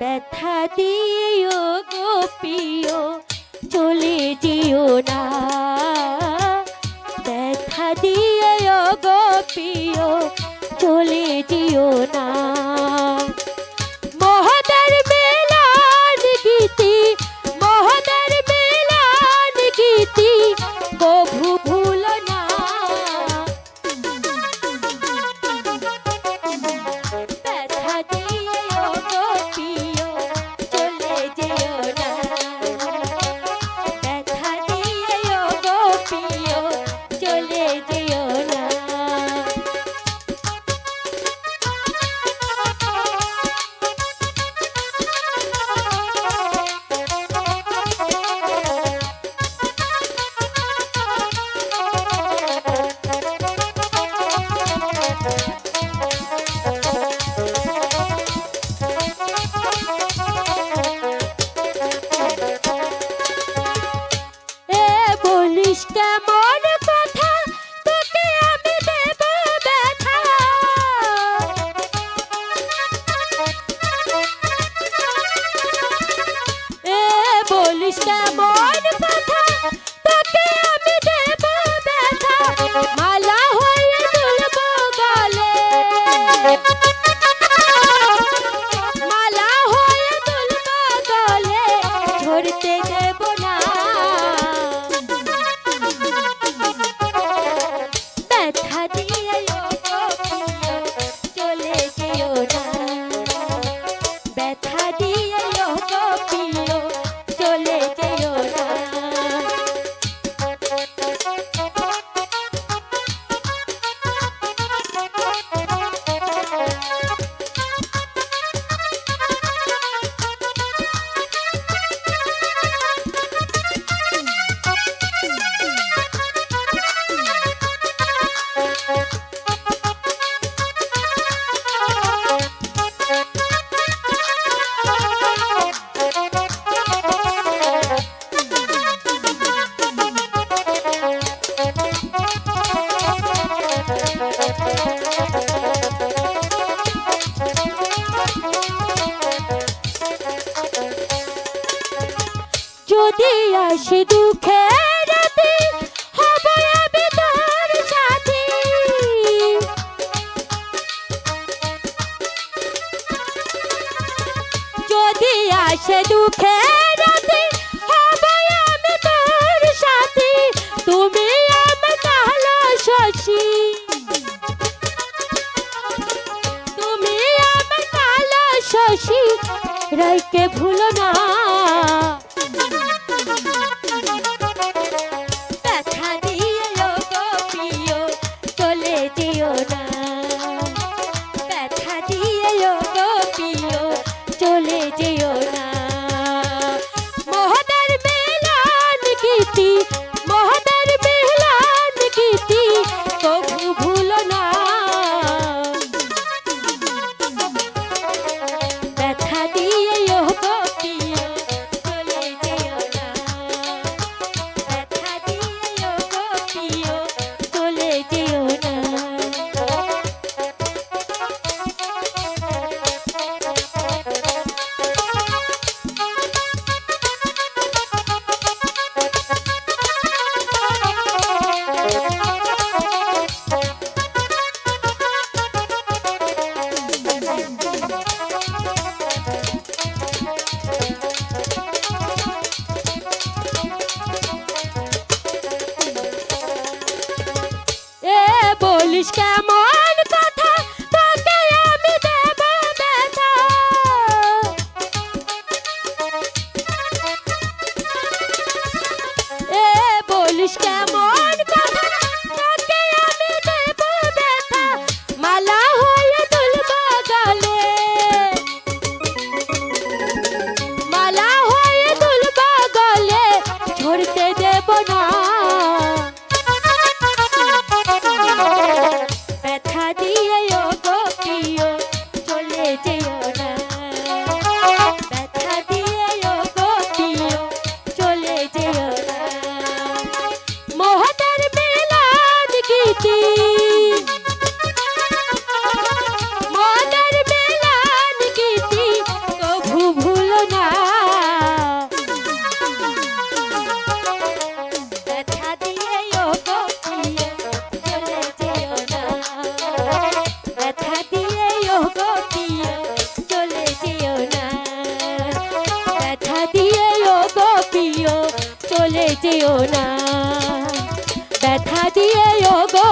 ব্যথা দিও গোপিও চলে যেও না। ব্যথা দিও গোপিও চলে যেও না। কেমন কথা, তোকে আমি দেব ব্যথা। কথা, তোকে আমি দেব ব্যথা। মালা হয়ে দুলব গলে। ধরতে দেব যদি আসে দুঃখের রাতে হব আমি তোর সাথে। যদি আসে দুঃখের রাতে হব আমি তোর সাথে, তুমি আমার কালো শশী। তুমি আমার কালো শশী, রাইকে ভুলো না। ব্যথা যেও না। ব্যথা দিয়ে ও গো